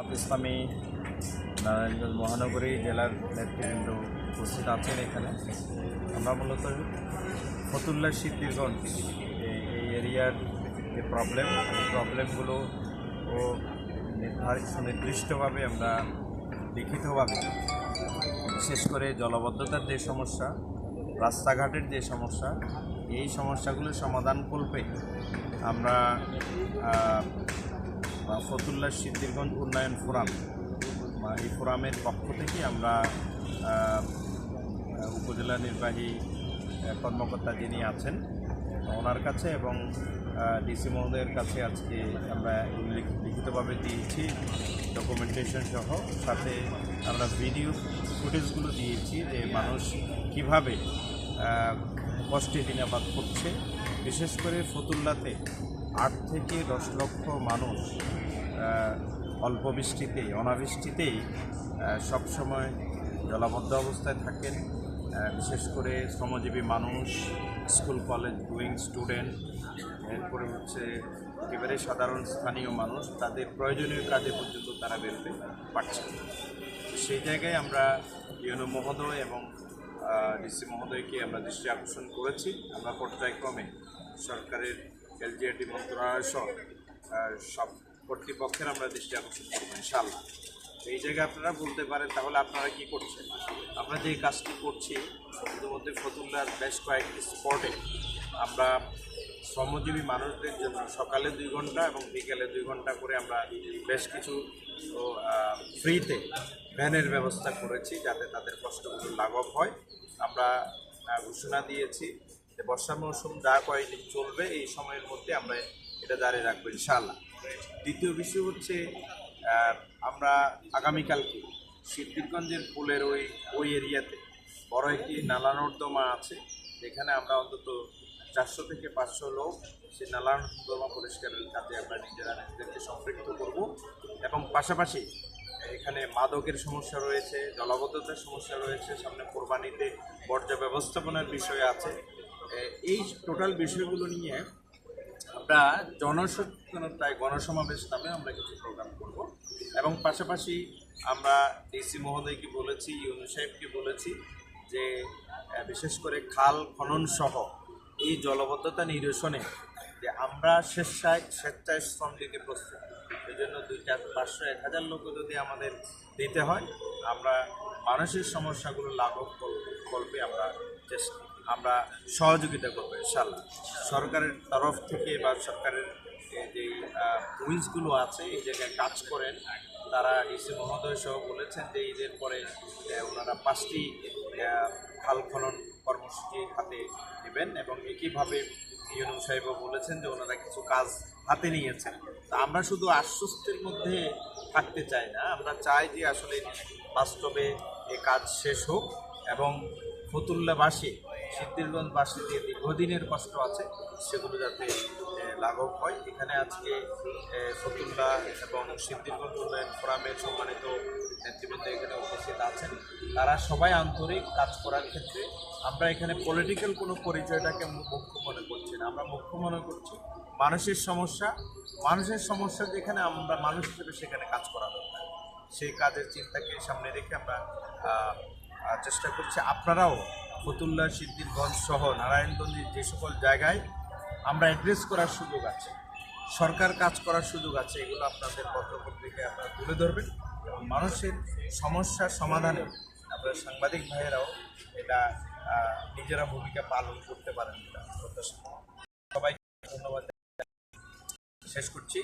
ইসলামী নারায়ণগঞ্জ মহানগরী জেলার নেতৃবৃন্দ উপস্থিত আছেন এখানে। আমরা মূলত ফতুল্লা সিদ্ধিরগঞ্জ, এই- এরিয়ার যে প্রবলেম প্রবলেমগুলো ও নির্ধারিত সুনির্দিষ্টভাবে আমরা লিখিতভাবে, বিশেষ করে জলবদ্ধতার যে সমস্যা, রাস্তাঘাটের যে সমস্যা, এই সমস্যাগুলোর সমাধান কল্পে আমরা বা ফতুল্লা সিদ্ধিরগঞ্জ উন্নয়ন ফোরাম। এই ফোরামের পক্ষ থেকে আমরা উপজেলা নির্বাহী কর্মকর্তা যিনি আছেন, ওনার কাছে এবং ডিসি মহোদয়ের কাছে আজকে আমরা লিখিতভাবে দিয়েছি ডকুমেন্টেশন সহ। সাথে আমরা ভিডিও ফুটেজগুলো দিয়েছি যে মানুষ কীভাবে কষ্টে দিনাবাদ করছে বিশেষ করে ফতুল্লাতে আট থেকে দশ লক্ষ মানুষ অল্প বৃষ্টিতেই অনাবৃষ্টিতেই সবসময় জলাবদ্ধ অবস্থায় থাকেন বিশেষ করে শ্রমজীবী মানুষ, স্কুল, কলেজ গোয়িং স্টুডেন্ট, এরপরে হচ্ছে একেবারে সাধারণ স্থানীয় মানুষ, তাদের প্রয়োজনীয় কাজে পর্যন্ত তারা বেরোতে পারছে। সেই জায়গায় আমরা ইউনো মহোদয় এবং ডিসি মহোদয়কে আমরা দৃষ্টি আকর্ষণ করেছি আমরা পর্যায়ক্রমে সরকারের এলজিআরটি মন্ত্রণালয় সহ সব কর্তৃপক্ষের আমরা দৃষ্টি আকর্ষণ করব ইনশাল্লাহ এই জায়গায় আপনারা বলতে পারেন, তাহলে আপনারা কি করছেন? আমরা যে কাজটি করছি, ইতিমধ্যে ফতুল্লার বেশ কয়েকটি স্পটে আমরা শ্রমজীবী মানুষদের জন্য সকালে দুই ঘণ্টা এবং বিকেলে দুই ঘণ্টা করে আমরা বেশ কিছু ফ্রিতে ভ্যানের ব্যবস্থা করেছি, যাতে তাদের কষ্টগুলো লাঘব হয়। আমরা ঘোষণা দিয়েছি বর্ষা মৌসুম যা কয়েকদিন চলবে, এই সময়ের মধ্যে আমরা এটা জারি রাখব ইনশাআল্লাহ। দ্বিতীয় বিষয় হচ্ছে আমরা আগামীকালকে সিদ্ধিরগঞ্জের পুলের ওই ওই এরিয়াতে বড় একটি নালা নর্দমা আছে, যেখানে আমরা অন্তত চারশো থেকে পাঁচশো লোক সেই নালা নর্দমা পরিষ্কারের কাজে আমরা নিজেরা নিজেদেরকে সম্পৃক্ত করব এবং পাশাপাশি এখানে মাদকের সমস্যা রয়েছে, জলাবদ্ধতার সমস্যা রয়েছে, সামনে কোরবানিতে বর্জ্য ব্যবস্থাপনার বিষয় আছে এই টোটাল বিষয়গুলো নিয়ে আমরা জনসচেতনতায় গণসমাবেশ নামে আমরা কিছু প্রোগ্রাম করব। এবং পাশাপাশি আমরা ডিসি মহোদয়কে বলেছি, ইউনু সাহেবকে বলেছি যে বিশেষ করে খাল খনন সহ এই জলবদ্ধতা নিরসনে যে আমরা স্বেচ্ছায় স্বেচ্ছায় শ্রম দিতে প্রস্তুত। এই জন্য দুই চার পাঁচশো এক হাজার লোক যদি আমাদের দিতে হয়, আমরা মানুষের সমস্যাগুলো লাঘব কল্পে আমরা চেষ্টা আমরা সহযোগিতা করব ইনশাল্লাহ সরকারের তরফ থেকে বা সরকারের যে উইংসগুলো আছে, এই জায়গায় কাজ করেন। তারা ডিসি মহোদয় সহ বলেছেন যে, ঈদের পরে ওনারা পাঁচটি খাল খনন কর্মসূচি হাতে নেবেন এবং একইভাবে ইউনুম সাহেবও বলেছেন যে, ওনারা কিছু কাজ হাতে নিয়েছেন। তা আমরা শুধু আশ্বস্তের মধ্যে থাকতে চাই না, আমরা চাই যে, আসলে বাস্তবে এ কাজ শেষ হোক এবং ফতুল্লাবাসী সিদ্ধিরগঞ্জবাসী যে দীর্ঘদিনের কষ্ট আছে, সেগুলো যাতে লাঘব হয়। এখানে আজকে ফতুল্লা এবং সিদ্ধিরগঞ্জ উন্নয়ন ফোরামের সম্মানিত নেতৃবৃন্দ এখানে উপস্থিত আছেন। তারা সবাই আন্তরিক কাজ করার ক্ষেত্রে আমরা এখানে পলিটিক্যাল কোনো পরিচয়টাকে মুখ্য মনে করছি না। আমরা মুখ্য মনে করছি মানুষের সমস্যা। মানুষের সমস্যা যেখানে আমরা মানুষ হিসেবে সেখানে কাজ করা দরকার। সেই কাজের চিন্তাকে সামনে রেখে আমরা চেষ্টা করছি। আপনারাও ফতুল্লা সিদ্দিরগঞ্জ সহ নারায়ণগঞ্জের যে সকল জায়গায় আমরা অ্যাড্রেস করার সুযোগ আছে, সরকার কাজ করার সুযোগ আছে, এগুলো আপনাদের পত্রপত্রিকায় আপনারা তুলে ধরবেন এবং মানুষের সমস্যার সমাধানে আপনার সাংবাদিক ভাইয়েরাও এটা নিজেরা ভূমিকা পালন করতে পারেন এটা সবাইকে ধন্যবাদ। শেষ করছি।